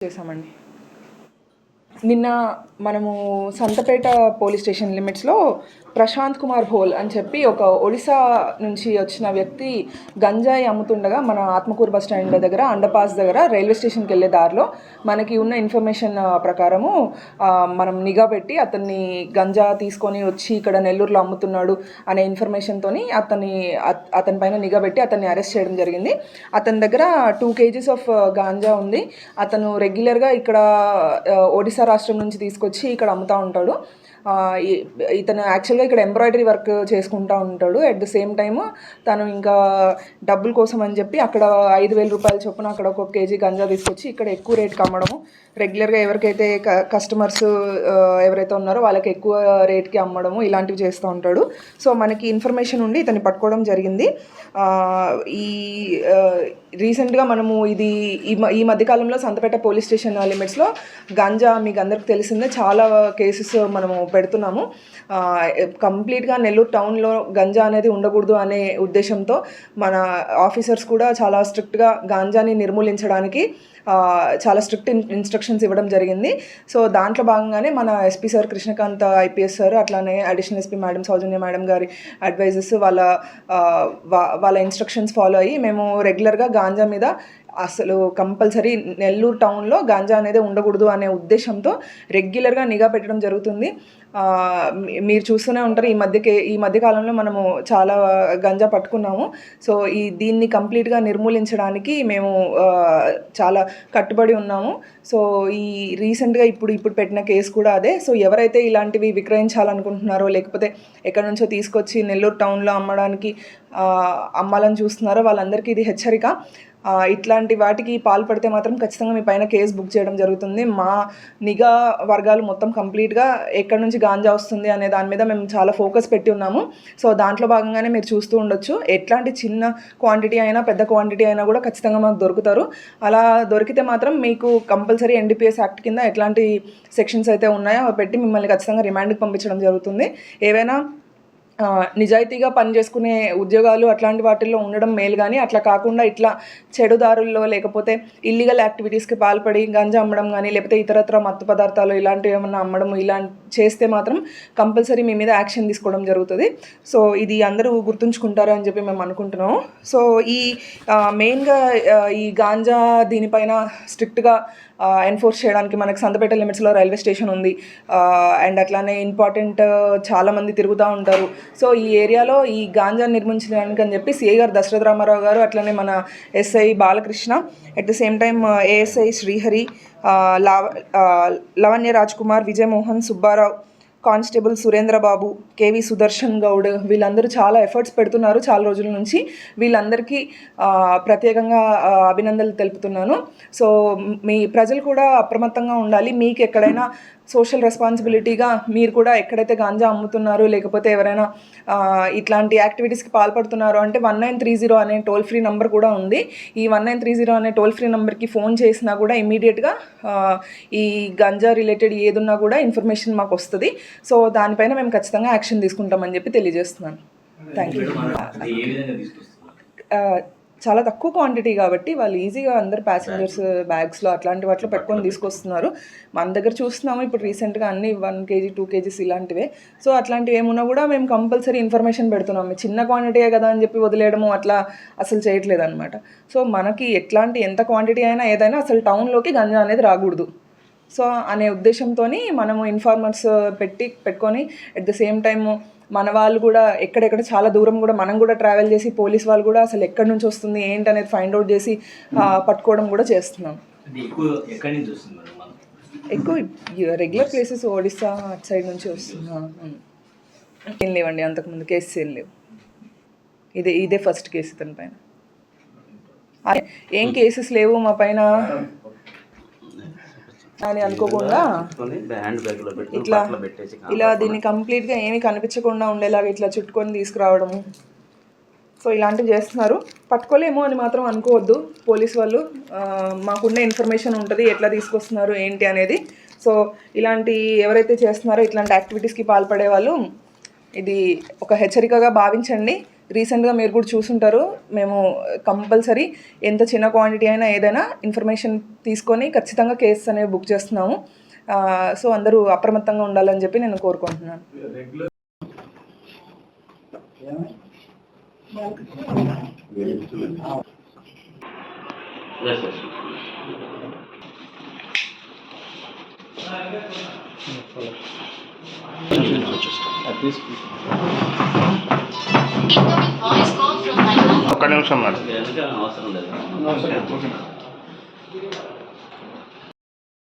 చేసామండి నిన్న మనము సంతపేట పోలీస్ స్టేషన్ లిమిట్స్లో ప్రశాంత్ కుమార్ హోల్ అని చెప్పి ఒక ఒడిశా నుంచి వచ్చిన వ్యక్తి గంజాయి అమ్ముతుండగా మన ఆత్మకూరు బస్ స్టాండ్ దగ్గర అండర్పాస్ దగ్గర రైల్వే స్టేషన్కి వెళ్ళే దారిలో మనకి ఉన్న ఇన్ఫర్మేషన్ ప్రకారము మనం నిఘా పెట్టి అతన్ని గంజా తీసుకొని వచ్చి ఇక్కడ నెల్లూరులో అమ్ముతున్నాడు అనే ఇన్ఫర్మేషన్తోని అతన్ని అత- అతని పైన నిఘా పెట్టి అతన్ని అరెస్ట్ చేయడం జరిగింది. అతని దగ్గర టూ కేజీస్ ఆఫ్ గాంజా ఉంది. అతను రెగ్యులర్గా ఇక్కడ ఒడిశా రాష్ట్రం నుంచి తీసుకొచ్చి ఇక్కడ అమ్ముతూ ఉంటాడు. ఇతను యాక్చువల్గా ఇక్కడ ఎంబ్రాయిడరీ వర్క్ చేసుకుంటూ ఉంటాడు. అట్ ద సేమ్ టైమ్ తను ఇంకా డబ్బుల కోసం అని చెప్పి అక్కడ ఐదు వేల రూపాయల చొప్పున అక్కడ ఒక కేజీ గంజా తీసుకొచ్చి ఇక్కడ ఎక్కువ రేట్కి అమ్మడము. రెగ్యులర్గా ఎవరికైతే క- కస్టమర్స్ ఎవరైతే ఉన్నారో వాళ్ళకి ఎక్కువ రేట్కి అమ్మడము ఇలాంటివి చేస్తూ ఉంటాడు. సో మనకి ఇన్ఫర్మేషన్ ఉండి ఇతన్ని పట్టుకోవడం జరిగింది. ఈ రీసెంట్గా మనము ఇది ఈ మ- ఈ మధ్యకాలంలో సంతపేట పోలీస్ స్టేషన్ లిమిట్స్లో గంజా మీకు అందరికి తెలిసిందే చాలా కేసెస్ మనము పెడుతున్నాము. కంప్లీట్గా నెల్లూరు టౌన్లో గంజా అనేది ఉండకూడదు అనే ఉద్దేశంతో మన ఆఫీసర్స్ కూడా చాలా స్ట్రిక్ట్గా గాంజాని నిర్మూలించడానికి చాలా స్ట్రిక్ట్ ఇన్స్ట్రక్షన్స్ ఇవ్వడం జరిగింది. సో దాంట్లో భాగంగానే మన SP sir Krishnakanth IPS sir అట్లానే additional SP madam Soujanya madam గారి అడ్వైజెస్ వాళ్ళ వాళ్ళ ఇన్స్ట్రక్షన్స్ ఫాలో అయ్యి మేము రెగ్యులర్గా గాంజా మీద అసలు కంపల్సరీ నెల్లూరు టౌన్లో గాంజా అనేది ఉండకూడదు అనే ఉద్దేశంతో రెగ్యులర్గా నిఘా పెట్టడం జరుగుతుంది. మీరు చూస్తూనే ఉంటారు ఈ మధ్యకే ఈ మధ్య కాలంలో మనము చాలా గంజా పట్టుకున్నాము. సో ఈ దీన్ని కంప్లీట్గా నిర్మూలించడానికి మేము చాలా కట్టుబడి ఉన్నాము. సో ఈ రీసెంట్గా ఇప్పుడు ఇప్పుడు పెట్టిన కేసు కూడా అదే. సో ఎవరైతే ఇలాంటివి విక్రయించాలనుకుంటున్నారో లేకపోతే ఎక్కడి నుంచో తీసుకొచ్చి నెల్లూరు టౌన్లో అమ్మడానికి అమ్మాలని చూస్తున్నారో వాళ్ళందరికీ ఇది హెచ్చరిక. ఇట్లాంటి వాటికి పాల్పడితే మాత్రం ఖచ్చితంగా మీ పైన కేసు బుక్ చేయడం జరుగుతుంది. మా నిఘా వర్గాలు మొత్తం కంప్లీట్గా ఎక్కడి నుంచి గాంజా వస్తుంది అనే దాని మీద మేము చాలా ఫోకస్ పెట్టి ఉన్నాము. సో దాంట్లో భాగంగానే మీరు చూస్తూ ఉండొచ్చు. ఎట్లాంటి చిన్న క్వాంటిటీ అయినా పెద్ద క్వాంటిటీ అయినా కూడా ఖచ్చితంగా మాకు దొరుకుతారు. అలా దొరికితే మాత్రం మీకు కంపల్సరీ ఎన్డీపీఎస్ యాక్ట్ కింద ఎట్లాంటి సెక్షన్స్ అయితే ఉన్నాయో అవి పెట్టి మిమ్మల్ని ఖచ్చితంగా రిమాండ్కి పంపించడం జరుగుతుంది. ఏవైనా నిజాయితీగా పనిచేసుకునే ఉద్యోగాలు అట్లాంటి వాటిల్లో ఉండడం మేలు కానీ అట్లా కాకుండా ఇట్లా చెడుదారుల్లో లేకపోతే ఇల్లీగల్ యాక్టివిటీస్కి పాల్పడి గంజా అమ్మడం కానీ లేకపోతే ఇతరత్ర మత్తు పదార్థాలు ఇలాంటివి ఏమన్నా అమ్మడం ఇలాంటి చేస్తే మాత్రం కంపల్సరీ మీ మీద యాక్షన్ తీసుకోవడం జరుగుతుంది. సో ఇది అందరూ గుర్తుంచుకుంటారు అని చెప్పి మేము అనుకుంటున్నాము. సో ఈ మెయిన్గా ఈ గాంజా దీనిపైన స్ట్రిక్ట్గా ఎన్ఫోర్స్ చేయడానికి మనకు సంతపేట లిమిట్స్లో రైల్వే స్టేషన్ ఉంది. అండ్ అట్లానే ఇంపార్టెంట్ చాలామంది తిరుగుతూ ఉంటారు. సో ఈ ఏరియాలో ఈ గాంజా నిర్మించడానికి అని చెప్పి సిఐ గారు దశరథ రామారావు గారు అట్లనే మన SI Balakrishna at the same time ASI Srihari uh, లావ uh, Lavanya Raj Kumar Vijayamohan Subbarao constable Surendrababu K V Sudarshan Goud వీళ్ళందరూ చాలా ఎఫర్ట్స్ పెడుతున్నారు చాలా రోజుల నుంచి. వీళ్ళందరికీ uh, ప్రత్యేకంగా అభినందనలు తెలుపుతున్నాను. సో మీ ప్రజలు కూడా అప్రమత్తంగా ఉండాలి. మీకు ఎక్కడైనా సోషల్ రెస్పాన్సిబిలిటీగా మీరు కూడా ఎక్కడైతే గాంజా అమ్ముతున్నారు లేకపోతే ఎవరైనా ఇట్లాంటి యాక్టివిటీస్కి పాల్పడుతున్నారు అంటే వన్ నైన్ త్రీ జీరో అనే టోల్ ఫ్రీ నెంబర్ కూడా ఉంది. ఈ వన్ నైన్ త్రీ జీరో అనే టోల్ ఫ్రీ నెంబర్కి ఫోన్ చేసినా కూడా ఇమీడియట్గా ఈ గంజా రిలేటెడ్ ఏదున్నా కూడా ఇన్ఫర్మేషన్ మాకు వస్తుంది. సో దానిపైన మేము ఖచ్చితంగా యాక్షన్ తీసుకుంటామని చెప్పి తెలియజేస్తున్నాను. థ్యాంక్ యూ చాలా తక్కువ క్వాంటిటీ కాబట్టి వాళ్ళు ఈజీగా అందరు ప్యాసింజర్స్ బ్యాగ్స్లో అట్లాంటి వాటిలో పెట్టుకొని తీసుకొస్తున్నారు. మన దగ్గర చూస్తున్నాము ఇప్పుడు రీసెంట్గా అన్ని వన్ కేజీ టూ కేజీస్ ఇలాంటివే. సో అట్లాంటివి ఏమున్నా కూడా మేము కంపల్సరీ ఇన్ఫర్మేషన్ పెడుతున్నాము చిన్న క్వాంటిటీయే కదా అని చెప్పి వదిలేయడము అట్లా అసలు చేయట్లేదు అనమాట సో మనకి ఎట్లాంటి ఎంత క్వాంటిటీ అయినా ఏదైనా అసలు టౌన్లోకి గంజా అనేది రాకూడదు. సో అనే ఉద్దేశంతో మనము ఇన్ఫార్మర్స్ పెట్టి పెట్టుకొని అట్ ద సేమ్ టైమ్ మన వాళ్ళు కూడా ఎక్కడెక్కడ చాలా దూరం కూడా మనం కూడా ట్రావెల్ చేసి పోలీస్ వాళ్ళు కూడా అసలు ఎక్కడి నుంచి వస్తుంది ఏంటి అనేది ఫైండ్ అవుట్ చేసి పట్టుకోవడం కూడా చేస్తున్నాం. ఎక్కువ రెగ్యులర్ ప్లేసెస్ ఒడిస్సా అటు సైడ్ నుంచి వస్తున్నా ఏం లేవండి అంతకుముందు కేసెస్ ఏం లేవు. ఇదే ఇదే ఫస్ట్ కేసు ఇతని పైన. ఏం కేసెస్ లేవు మా పైన. అని అనుకోకుండా ఇట్లా ఇలా దీన్ని కంప్లీట్గా ఏమీ కనిపించకుండా ఉండేలాగా ఇట్లా చుట్టుకొని తీసుకురావడము. సో ఇలాంటివి చేస్తున్నారు. పట్టుకోలేము అని మాత్రం అనుకోవద్దు. పోలీస్ వాళ్ళు మాకున్న ఇన్ఫర్మేషన్ ఉంటుంది ఎట్లా తీసుకొస్తున్నారు ఏంటి అనేది. సో ఇలాంటి ఎవరైతే చేస్తున్నారో ఇట్లాంటి యాక్టివిటీస్కి పాల్పడే వాళ్ళు ఇది ఒక హెచ్చరికగా భావించండి. రీసెంట్గా మీరు కూడా చూసుంటారు. మేము కంపల్సరీ ఎంత చిన్న క్వాంటిటీ అయినా ఏదైనా ఇన్ఫర్మేషన్ తీసుకొని ఖచ్చితంగా కేసెస్ అనేవి బుక్ చేస్తున్నాము. సో అందరూ అప్రమత్తంగా ఉండాలని చెప్పి నేను కోరుకుంటున్నాను. ఒక్క నిమిషం మేడం. అవసరం లేదు.